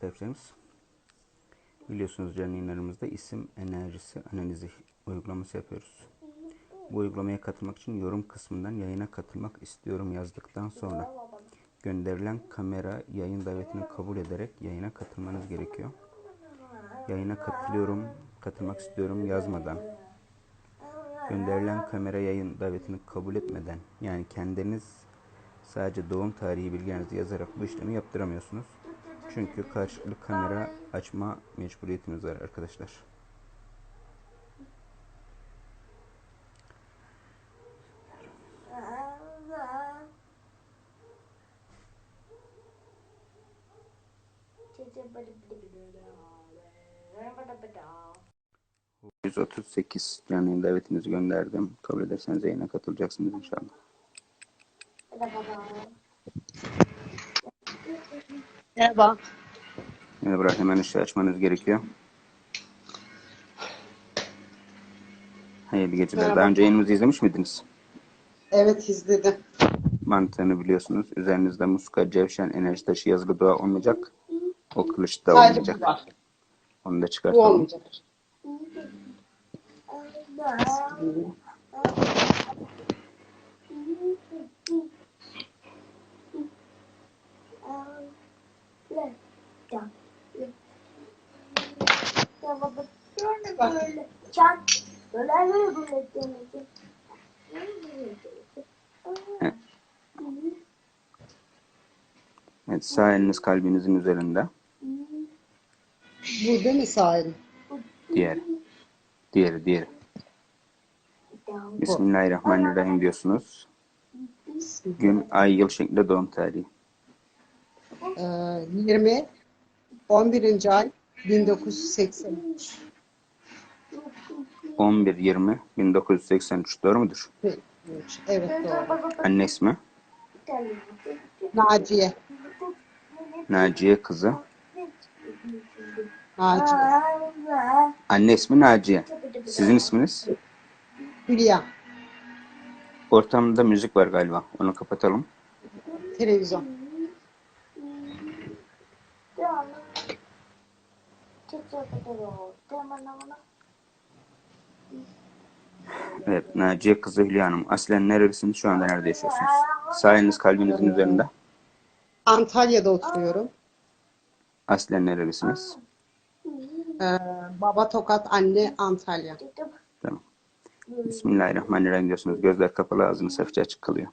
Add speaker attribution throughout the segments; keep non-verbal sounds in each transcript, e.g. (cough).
Speaker 1: sevgili takipçilerimiz. Biliyorsunuz yayınlarımızda isim enerjisi analizi uygulaması yapıyoruz. Bu uygulamaya katılmak için yorum kısmından yayına katılmak istiyorum yazdıktan sonra gönderilen kamera yayın davetini kabul ederek yayına katılmanız gerekiyor. Yayına katılıyorum, katılmak istiyorum yazmadan gönderilen kamera yayın davetini kabul etmeden yani kendiniz sadece doğum tarihi bilgilerinizi yazarak bu işlemi yaptıramıyorsunuz. Çünkü karşılıklı kamera açma mecburiyetiniz var arkadaşlar.
Speaker 2: Merhaba.
Speaker 1: 138 canlı davetinizi gönderdim. Kabul ederseniz yayına katılacaksınız inşallah.
Speaker 2: Merhaba.
Speaker 1: Burak hemen ışığı açmanız gerekiyor. Hayırlı geceler.
Speaker 2: Merhaba.
Speaker 1: Daha önce yayınımızı izlemiş miydiniz?
Speaker 2: Evet izledim.
Speaker 1: Mantığını biliyorsunuz. Üzerinizde muska, cevşen, enerji taşı, yazılı dua olmayacak. O kılıç da
Speaker 2: Sadece
Speaker 1: olmayacak.
Speaker 2: var.
Speaker 1: Onu da
Speaker 2: Bu
Speaker 1: çıkartalım.
Speaker 2: olmayacak.
Speaker 1: Evet, sağ eliniz kalbinizin üzerinde.
Speaker 2: Bu değil mi sahil?
Speaker 1: Diğer. Diğeri, diğeri. Bismillahirrahmanirrahim diyorsunuz. Gün, ay, yıl şeklinde doğum tarihi.
Speaker 2: Ee, 20 11. ay 1983.
Speaker 1: 11-20 1983 doğru mudur?
Speaker 2: Evet doğru.
Speaker 1: Anne ismi?
Speaker 2: Naciye.
Speaker 1: Naciye kızı.
Speaker 2: Naciye.
Speaker 1: Anne ismi Naciye. Sizin isminiz?
Speaker 2: Hülya.
Speaker 1: Ortamda müzik var galiba. Onu kapatalım.
Speaker 2: Televizyon.
Speaker 1: Evet, Naciye kızı Hülya Hanım. Aslen nerelisiniz? Şu anda nerede yaşıyorsunuz? Sağ eliniz kalbinizin üzerinde.
Speaker 2: Antalya'da oturuyorum.
Speaker 1: Aslen nerelisiniz?
Speaker 2: Ee, baba Tokat, anne Antalya.
Speaker 1: Tamam. Bismillahirrahmanirrahim diyorsunuz. Gözler kapalı, ağzınız hafifçe açık kalıyor.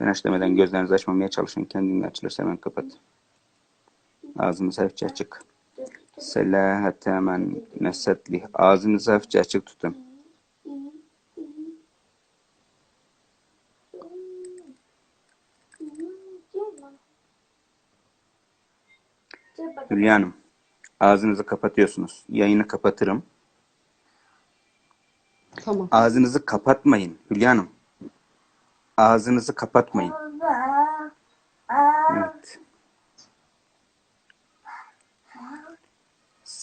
Speaker 1: Ben aç demeden gözlerinizi açmamaya çalışın. Kendini açılırsa hemen kapat. Ağzınız hafifçe açık. Selahatemen nesetli. Ağzınızı hafifçe açık tutun. Hülya Hanım, ağzınızı kapatıyorsunuz. Yayını kapatırım.
Speaker 2: Tamam.
Speaker 1: Ağzınızı kapatmayın Hülya Hanım. Ağzınızı kapatmayın.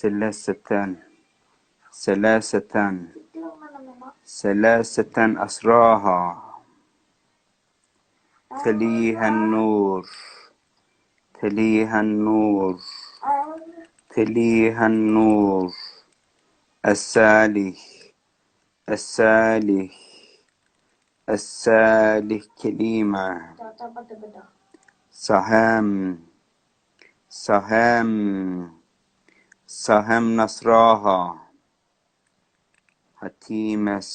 Speaker 1: سلاستان سلاستان سلاستان أسراها. تليها النور تليها النور تليها النور. السالي السالي السالي كلمة سهام سهام. Sahem Nasraha Hatimes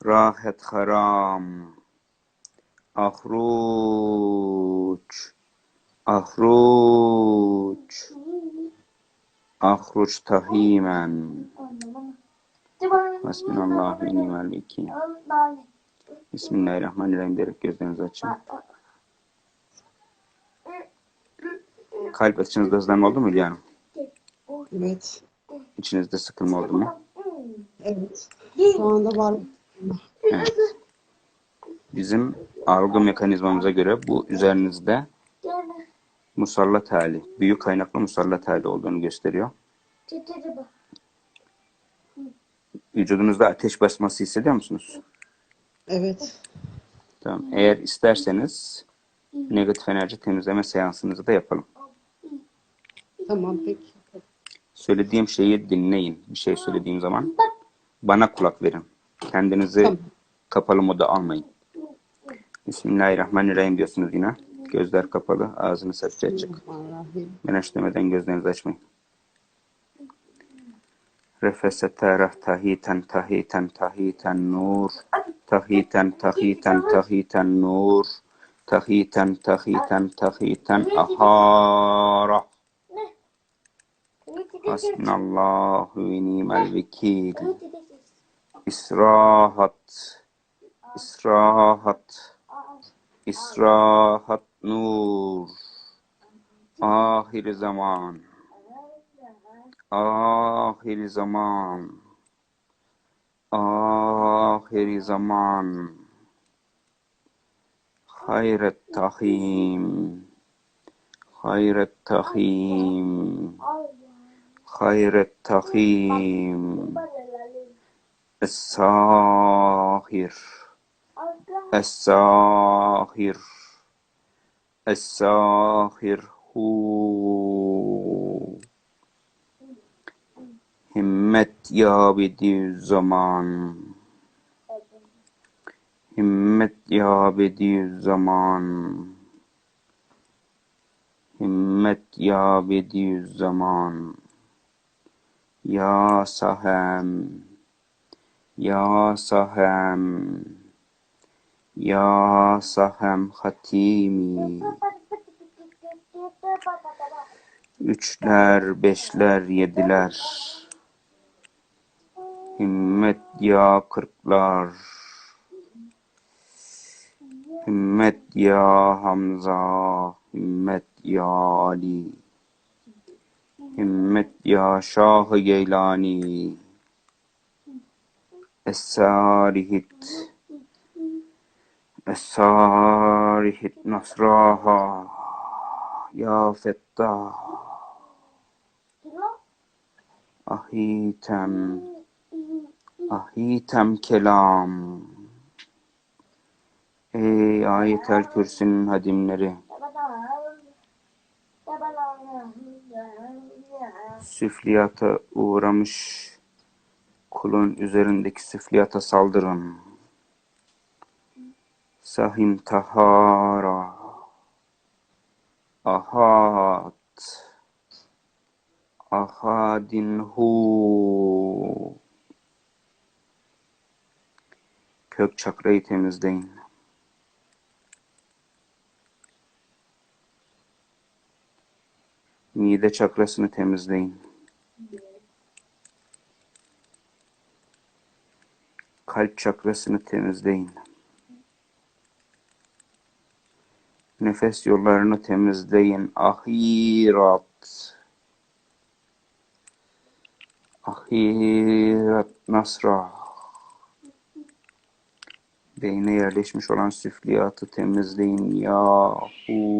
Speaker 1: Rahet Haram Ahruç Ahruç Ahruç Tahimen Hasbinallahu ve nimel vekil Bismillahirrahmanirrahim diyerek gözlerinizi açın. Kalp açınızda hızlanma oldu mu Hülya Hanım?
Speaker 2: Evet.
Speaker 1: İçinizde sıkılma oldu mu?
Speaker 2: Evet. Şu anda var.
Speaker 1: Evet. Bizim algı mekanizmamıza göre bu üzerinizde musallat hali, büyük kaynaklı musallat hali olduğunu gösteriyor. Vücudunuzda ateş basması hissediyor musunuz?
Speaker 2: Evet.
Speaker 1: Tamam. Eğer isterseniz negatif enerji temizleme seansınızı da yapalım.
Speaker 2: Tamam peki.
Speaker 1: Söylediğim şeyi dinleyin. Bir şey söylediğim zaman bana kulak verin. Kendinizi
Speaker 2: Tamam.
Speaker 1: kapalı moda almayın. Bismillahirrahmanirrahim diyorsunuz yine. Gözler kapalı, ağzını sadece açık. Ben aç demeden gözlerinizi açmayın. Refese terah tahiten tahiten tahiten nur. Tahiten tahiten tahiten nur. Tahiten tahiten tahiten ahara. حسن الله ونعم الوكيل. إسراهت إسراهت إسراهت نور. آخر زمان. آخر زمان. آخر زمان. خير التخيم خير التخيم Hayret tahim. Es-sahir. Es-sahir. Es-sahir hu. Himmet ya zaman. Himmet ya zaman. Himmet ya zaman. Ya sahem. Ya sahem. Ya sahem hatimi. Üçler, beşler, yediler. Himmet ya kırklar. Himmet ya Hamza. Himmet ya Ali. Himmet ya Şah-ı Geylani. Es-Sarihit. Es-Sarihit Nasraha. Ya Fettah. Ahitem. Ahitem kelam. Ey ayetel kürsünün hadimleri. Süfliyata uğramış kulun üzerindeki süfliyata saldırın. Sahim tahara. Ahad. Ahadin hu. Kök çakrayı temizleyin. Mide çakrasını temizleyin. Kalp çakrasını temizleyin. Nefes yollarını temizleyin. Ahirat. Ahirat nasra. Beyne yerleşmiş olan süfliyatı temizleyin. Yahu.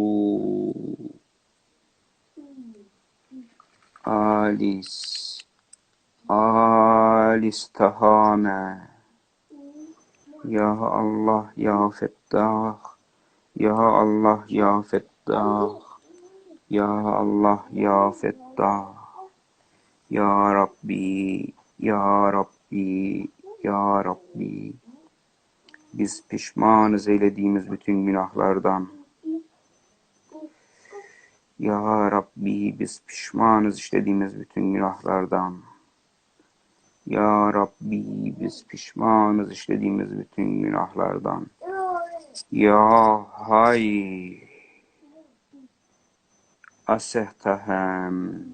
Speaker 1: Alis. Alis tahame. Ya Allah ya Fettah. Ya Allah ya Fettah. Ya Allah ya Fettah. Ya Rabbi. Ya Rabbi. Ya Rabbi. Biz pişmanız eylediğimiz bütün günahlardan. Ya Rabbi biz pişmanız işlediğimiz bütün günahlardan. Ya Rabbi biz pişmanız işlediğimiz bütün günahlardan. Ya Hay. Asehtahem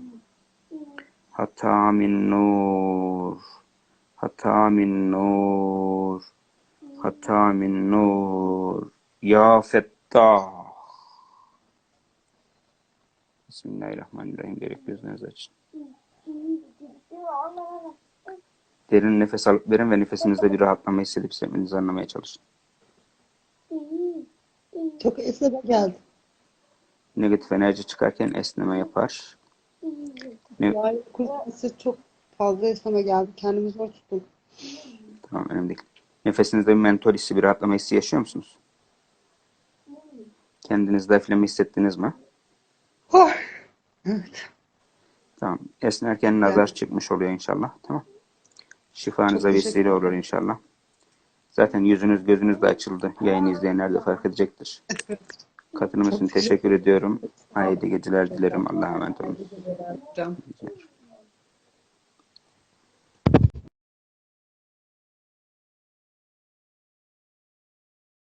Speaker 1: Hata min nur. Hata min nur. Hata min nur. Ya Fettah Bismillahirrahmanirrahim diyerek gözlerinizi açın. Derin nefes alıp verin ve nefesinizde bir rahatlama hissedip hissetmenizi anlamaya çalışın.
Speaker 2: Çok esneme geldi.
Speaker 1: Negatif enerji çıkarken esneme yapar. Ne-
Speaker 2: Yani çok fazla esneme geldi. Kendimi zor tuttum.
Speaker 1: Tamam önemli değil. Nefesinizde bir mentor hissi, bir rahatlama hissi yaşıyor musunuz? Kendinizde hafifleme hissettiniz mi?
Speaker 2: Oh, evet.
Speaker 1: Tamam. Esnerken nazar çıkmış oluyor inşallah. Tamam. Şifanıza vesile olur inşallah. Zaten yüzünüz gözünüz de açıldı. Yayını izleyenler de fark edecektir.
Speaker 2: Evet. (laughs)
Speaker 1: Katılım için teşekkür ediyorum. Hayırlı geceler dilerim. Allah'a emanet olun.
Speaker 2: ederim.